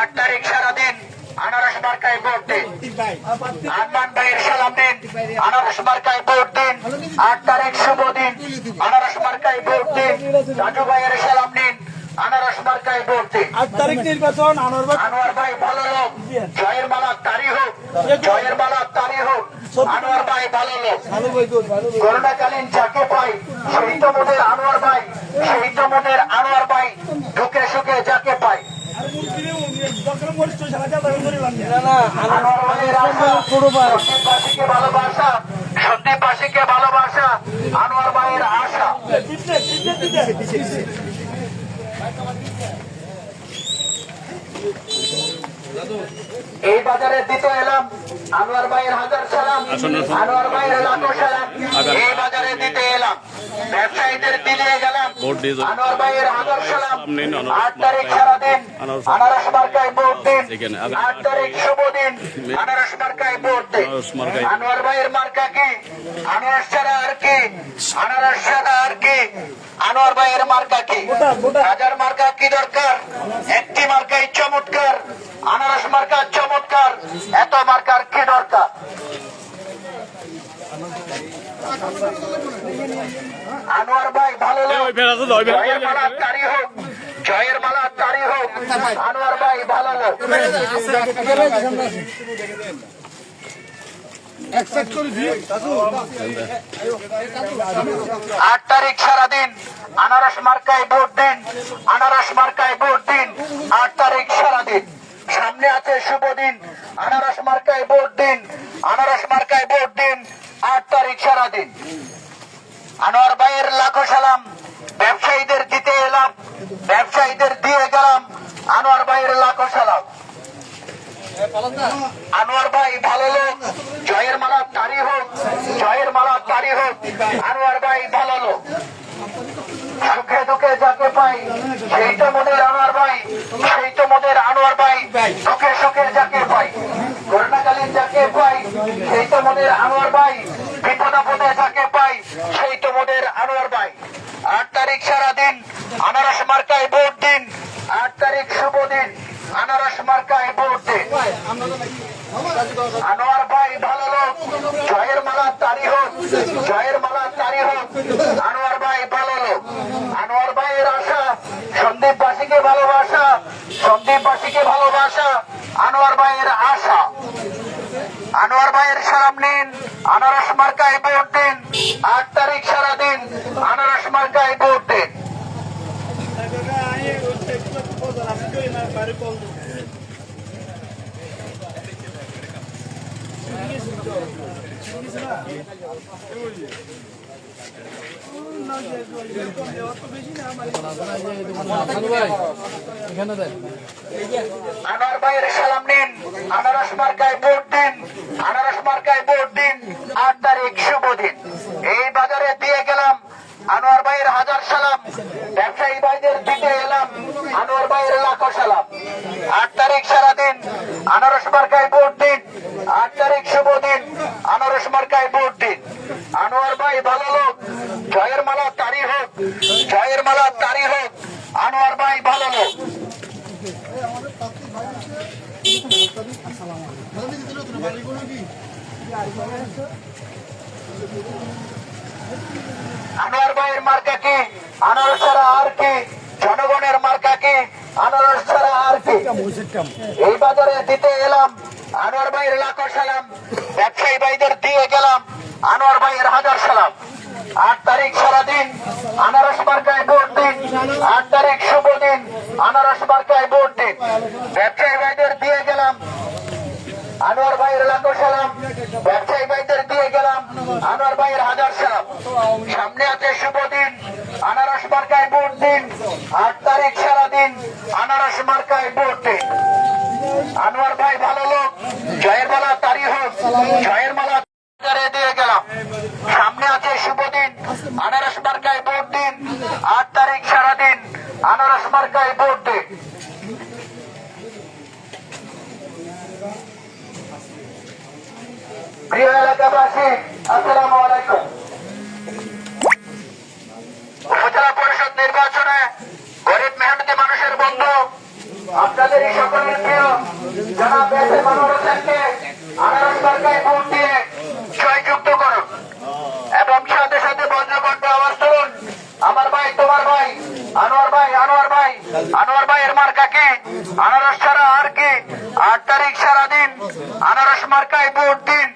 আট তারিখ সারাদিন আনারস মার্কায় ভোট দিন। আরমান ভাইয়ের সালাম দিন আনারস মার্কায় ভোট দিন। আট তারিখ শুভ দিন আনারস মার্কায় ভোট দিন। রাজু ভাইয়ের সালাম দিন আনারস মার্কায় ভোট দিন। আট তারিখ নির্বাচন আনোয়ার ভাই। ভালো লোক জয়ের মালা তারি হোক। জয়ের মালা তারি হোক, আনোয়ার ভাই ভালো লোক। করোনাকালীন যাকে পাই তো মোদের আনোয়ার ভাই তো মোদের আনোয়ার ভাই ঢুকে সুখে যাকে পাই। ভালোবাসা ভালোবাসা, আনোয়ার ভাইয়ের আশা। এই বাজারে দিতে এলাম। আনোয়ার ভাইয়ের হাজার সালাম। আনোয়ার ভাইয়ের লাখো সালাম। এই বাজারে দিতে এলাম। ব্যবসায়ীদের দিলে গেলাম। আনোয়ার ভাইয়ের হাজার সালাম। আট তারিখ সারাদিন আনারস মার্কায় ভোট দিন। আট তারিখ শুভ দিন। আনারস মার্কায় ভোট দিন। আনোয়ার ভাইয়ের মার্কা কি? আনারস ছাড়া আর কি? আনারস ছাড়া আর কি? আনোয়ার ভাইয়ের মার্কা কি। হাজার মার্কা কি দরকার? একটি মার্কাই চমৎকার। আনারস মার্কা চমৎকার। এত মার্কার কি দরকার? আনোয়ার ভাই ভালো লোক। জয়ের মালা তারি হোক জয়ের মালা তারি হোক। আনোয়ার ভাই ভালো লোক। আট তারিখ সারাদিন আনারস মার্কায় ভোট দিন আনারস মার্কায় ভোট দিন আট তারিখ সারাদিন। সামনে আছে শুভ দিন আনারস মার্কায় ভোট দিন। আনারস মার্কায় ভোট দিন। আট তারিখ সারাদিন। আনোয়ার ভাইয়ের লাখো সালাম। ব্যবসায়ীদের দিতে এলাম। ব্যবসায়ীদের দিয়ে গেলাম। আনোয়ার ভাইয়ের লাখো সালাম। আনোয়ার ভাই ভালো লোক। জয়ের মালা তারি হোক। জয়ের মালা তারি হোক। আনোয়ার ভাই ভালো লোক। সুখে দুঃখে যাকে পাই। সেই তো মোদের আনোয়ার ভাই সেই তো মোদের আনোয়ার ভাই সুখে সুখে যাকে পাই। করোনাকালীন যাকে পাই সেই তো মোদের আনোয়ার ভাই বিপদ যাকে পাই সেই তো মোদের আনোয়ার ভাই আট তারিখ সারাদিন, আনারস মার্কায় ভোট দিন। আট তারিখ শুভ দিন, আনারস মার্কায় ভোট দিন। আনোয়ার ভাই ভালো লোক, জয়ের মালা তারি হোক, জয়ের মালা তারি হোক আনোয়ার ভাই ভালো লোক আনোয়ার ভাইয়ের আশা সন্দীপবাসীকে ভালোবাসা সন্দীপবাসীকে ভালোবাসা, আনোয়ার ভাইয়ের আশা। আনোয়ার ভাইয়ের সালাম নিন, আনারস মার্কায় ভোট দিন, আট তারিখ সারাদিন আনারস মার্কায় ভোট দিন। আনোয়ার ভাইয়ের সালাম নিন আনারস মার্কায় ভোট দিন আনারস মার্কায় ভোট দিন আট তারিখ শুভ দিন। এই বাজারে দিয়ে গেলাম আনোয়ার ভাইয়ের হাজার সালাম ব্যবসায়ী ভাইদের দিতে এলাম আনোয়ার ভাইয়ের লাখো সালাম। আট তারিখ সারাদিন আনারস মার্কায় ভোট দিন আট তারিখ শুভ দিন আনারস মার্কায় ভোট দিন আনোয়ার ভাই ভালো লোক জয়ের মালা তারি হোক জয়ের মালা তারি হোক আনোয়ার ভাই ভালো লোক আনোয়ার ভাইয়ের মার্কা কি? আনারস ছাড়া আর কি? জনগণের মার্কা কি? আনারস ছাড়া আর কি? এই বাজারে দিতে এলাম, আনোয়ার ভাইয়ের লাখো সালাম। ব্যবসায়ী ভাইদের দিয়ে গেলাম, আনোয়ার ভাইয়ের হাজার সালাম। আট তারিখ সারাদিন আনারস মার্কায় ভোট দিন, আট তারিখ শুভ দিন, আনারস মার্কায় ভোট দিন ব্যবসায়ী ভাইদের দিয়ে গেলাম আনোয়ার আনোয়ার ভাই ভালো লোক, জয়ের মালা তারি জয়ের দিয়ে গেলাম। সামনে আছে শুভ আনারস মার্কায় ভোট দিন, আট তারিখ সারাদিন আনারস মার্কায় ভোট দিন। প্রিয় এলাকাবাসী আলাইকুম। উপজেলা পরিষদ নির্বাচনে গরিব মেহনতি মানুষের বন্ধু, আপনাদের এই যারা মানুষ হোসেনকে ভোট দিয়ে করুন এবং সাথে সাথে বজ্রকণ্ঠ আওয়াজ তুলুন। আমার ভাই, তোমার ভাই, আনোয়ার ভাই আনোয়ার ভাই, আনোয়ার ভাইয়ের মার্কা কি? আনারস ছাড়া আর কি? আট তারিখ সারাদিন আনারস মার্কায় ভোট দিন।